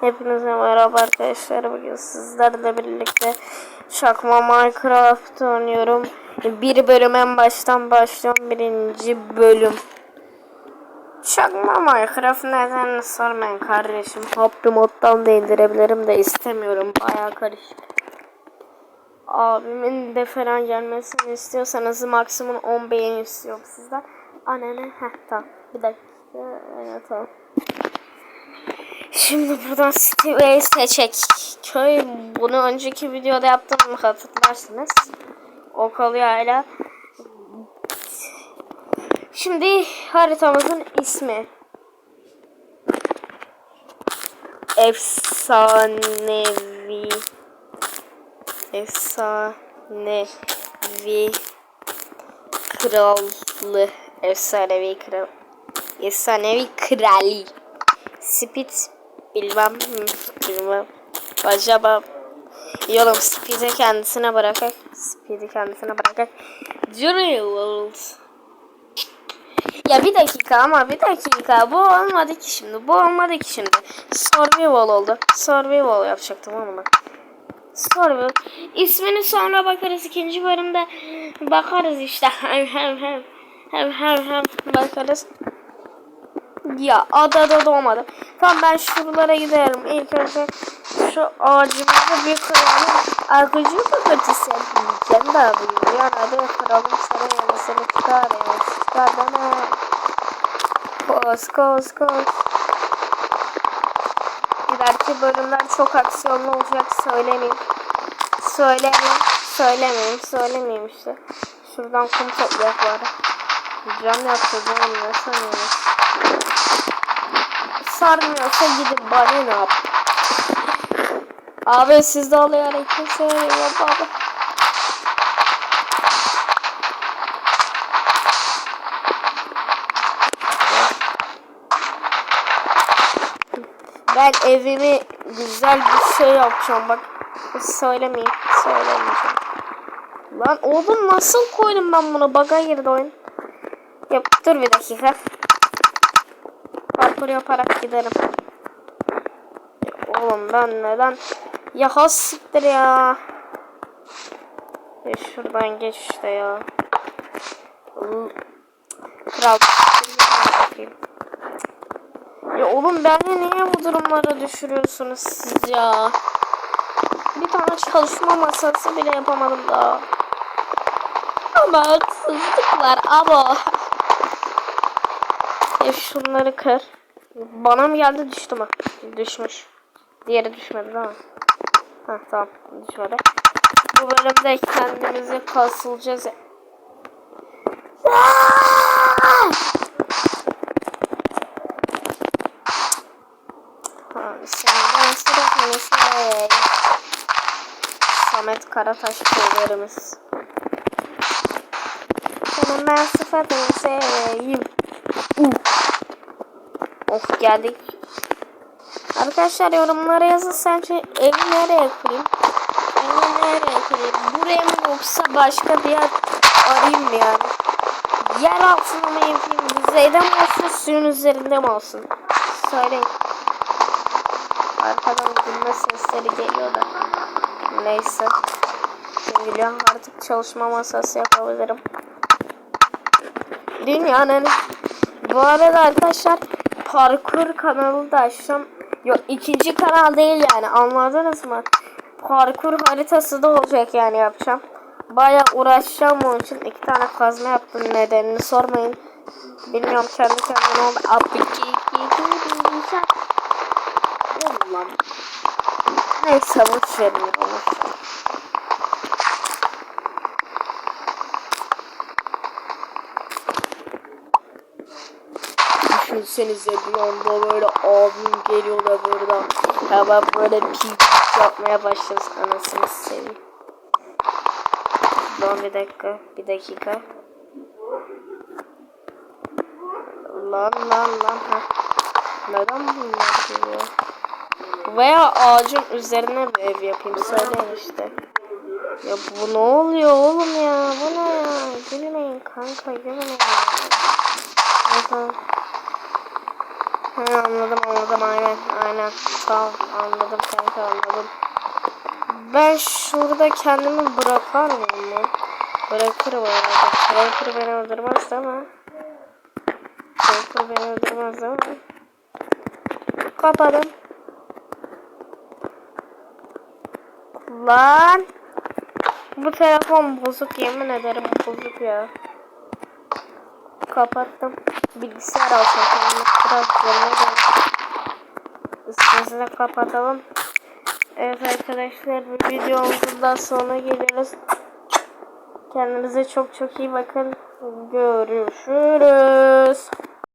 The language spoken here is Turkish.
Hepinize merhaba arkadaşlar. Bugün sizlerle birlikte Çakma Minecraft oynuyorum. Bir bölüm en baştan başlıyorum. Birinci bölüm. Çakma Minecraft neden sormayın kardeşim. Happy moddan da indirebilirim de istemiyorum. Baya karışık. Abimin de falan gelmesini istiyorsanız maksimum 10 beğeni istiyorum sizden. Anne heh tamam. Bir dakika. Evet tamam. Şimdi buradan City'yi seçek. Köy bunu önceki videoda yaptım hatırlarsınız. O kalıyor hala. Şimdi haritamızın ismi. Efsanevi. Efsanevi krallı. Efsanevi kral. Efsanevi krali. Speed bilmem bilmem. Acaba yolum Speed'i kendisine bırakak. Speed'i kendisine bırakak. Drill. Ya bir dakika ama bir dakika. Bu olmadı ki şimdi. Bu olmadı ki şimdi. Survival oldu. Survival yapacaktım ama. Survival. İsmini sonra bakarız. ikinci bölümde bakarız işte. Hem hem hem. Hem hem hem bakarız. Ya adada doğmadı. Tamam ben şuralara giderim. İlk önce şu ağacımızı bir kıralım. Arkacı bakıcısı diyeceğim de abi. Yani hadi kıralım sana yenisini çıkar ya. Çıkar deme. Koş koş koş. İleriki bölümler çok aksiyonlu olacak söylemeyeyim. Söylemeyeyim. Söylemeyeyim. Söylemeyeyim işte. Şuradan kum toplayak bari. Cam yapacağız oğlum ne sanıyorsunuz? Sarmıyorsa gidip bana ne yap? Abi siz de ikisi yok abi. Ben evimi güzel bir şey yapacağım bak. Söylemeyeyim. Söylemeyeceğim. Lan oğlum nasıl koydum ben bunu? Baga girdi oyun. Yap, dur bir dakika parkur yaparak giderim. Oğlum ben neden? Ya has siktir ya. ya. Şuradan geç işte ya. Kral. Ya oğlum beni niye bu durumlara düşürüyorsunuz siz ya? Bir tane çalışma masası bile yapamadım daha. Ama haksızlık var ama. Ya şunları kır. Bana mı geldi düştü mü? Düşmüş. Diğeri düşmedi değil mi? Heh tamam düşmedi. Bu bölümde kendimizi kasılacağız. Samet Karataş köylerimiz. Senin ben sıfatını seveyim. Uh. Of geldik. Arkadaşlar yorumlara yazın sence evi nereye kurayım? Evi nereye kurayım? Buraya mı yoksa başka bir yer arayayım mı yani? Yer altına mı yapayım? Yüzeyde mi olsun suyun üzerinde mi olsun? Söyleyin. Arkadan gülme sesleri geliyor da. Neyse. Şimdi artık çalışma masası yapabilirim. Dünyanın bu arada arkadaşlar parkur kanalı da açacağım. Yok ikinci kanal değil yani anladınız mı? Parkur haritası da olacak yani yapacağım. Baya uğraşacağım onun için. iki tane kazma yaptım nedenini sormayın. Bilmiyorum kendi kendine oldu. Abi Neyse boş verin onu. Düşünsenize bir anda böyle abim geliyor da burada hemen böyle pik yapmaya başlarız anasını seveyim. Son bir dakika, bir dakika. Lan lan lan ha. Neden bunlar geliyor? Veya ağacın üzerine bir ev yapayım söyleyin işte. Ya bu ne oluyor oğlum ya? Bu ne ya? Gülmeyin kanka gülmeyin. Aha. Anladım anladım aynen aynen aynen. Tamam anladım kanka anladım. Ben şurada kendimi bırakar mıyım lan? Bırakırım herhalde. Bırakır beni öldürmez mi? Bırakır beni öldürmez mi? Kapadım. Lan. Bu telefon bozuk yemin ederim bozuk ya. Kapattım. Bilgisayar alsam kendime. Üstümüzü de kapatalım. Evet arkadaşlar bu videomuzun da sonuna geliyoruz. Kendinize çok çok iyi bakın. Görüşürüz.